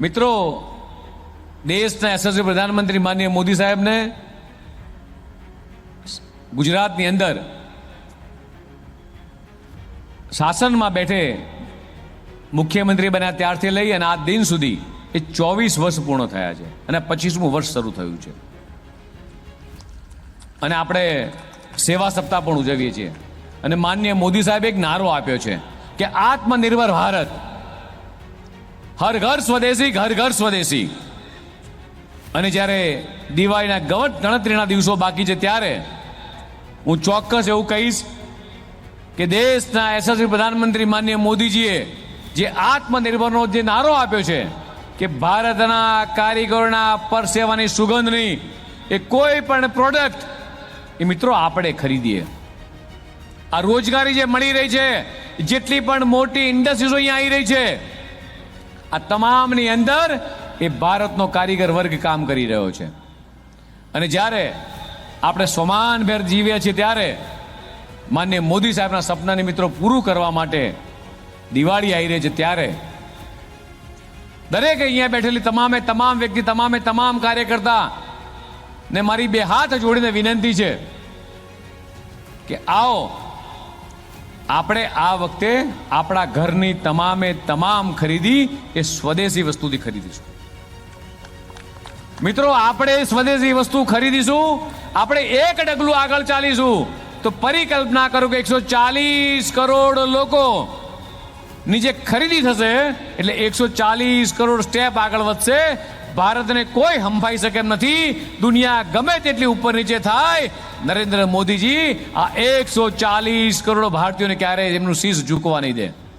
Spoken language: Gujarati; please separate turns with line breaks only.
મિત્રો, દેશના યશસ્વી પ્રધાનમંત્રી માનનીય મોદી સાહેબને ગુજરાતની અંદર શાસનમાં બેઠે મુખ્યમંત્રી બન્યા ત્યારથી લઈ અને આ દિન સુધી એ ચોવીસ વર્ષ પૂર્ણ થયા છે અને પચીસમું વર્ષ શરૂ થયું છે. અને આપણે સેવા સપ્તાહ પણ ઉજવીએ છીએ. અને માન્ય મોદી સાહેબ એક નારો આપ્યો છે કે આત્મનિર્ભર ભારત હર ઘર સ્વદેશી, ઘર ઘર સ્વદેશી. અને જ્યારે દિવાળીના ગવટ ગણતરીના દિવસો બાકી છે ત્યારે હું ચોક્કસ એવું કહીશ કે દેશના યશસ્વી પ્રધાનમંત્રી માનનીય મોદીજીએ જે આત્મનિર્ભરનો જે નારો આપ્યો છે કે ભારતના કારીગરોના પરસેવાની સુગંધની એ કોઈ પણ પ્રોડક્ટ એ મિત્રો આપણે ખરીદીએ. આ રોજગારી જે મળી રહી છે, જેટલી પણ મોટી ઇન્ડસ્ટ્રીઝો અહીંયા આવી રહી છે આ તમામની અંદર એ ભારતનો કારીગર વર્ગ કામ કરી રહ્યો છે. અને જ્યારે આપણે સમાનભેર જીવીએ છીએ ત્યારે માન્ય મોદી સાહેબના સપનાને મિત્રો પૂરું કરવા માટે દિવાળી આવી રહી છે ત્યારે દરેક અહીંયા બેઠેલી તમામે તમામ વ્યક્તિ, તમામે તમામ કાર્યકર્તા ને મારી બે હાથ જોડીને વિનંતી છે કે આવો આપણે આ વખતે આપણા ઘરની તમામે તમામ ખરીદી એ સ્વદેશી વસ્તુથી ખરીદીશું. મિત્રો, આપણે સ્વદેશી વસ્તુ ખરીદીશું. આપણે એક ડગલું આગળ ચાલીશું. તો પરિકલ્પના કરો કે એકસો ચાલીસ કરોડ લોકો ની જે ખરીદી થશે, એટલે એકસો ચાલીસ કરોડ સ્ટેપ આગળ વધશે. ભારતને કોઈ હંફાઈ શકે એમ નથી. દુનિયા ગમે તેટલી ઉપર નીચે થાય. નરેન્દ્ર મોદીજી, આ એકસો ચાલીસ કરોડ ભારતીયોને ક્યારેય એમનું શીશ ઝૂકવા નહીં દે.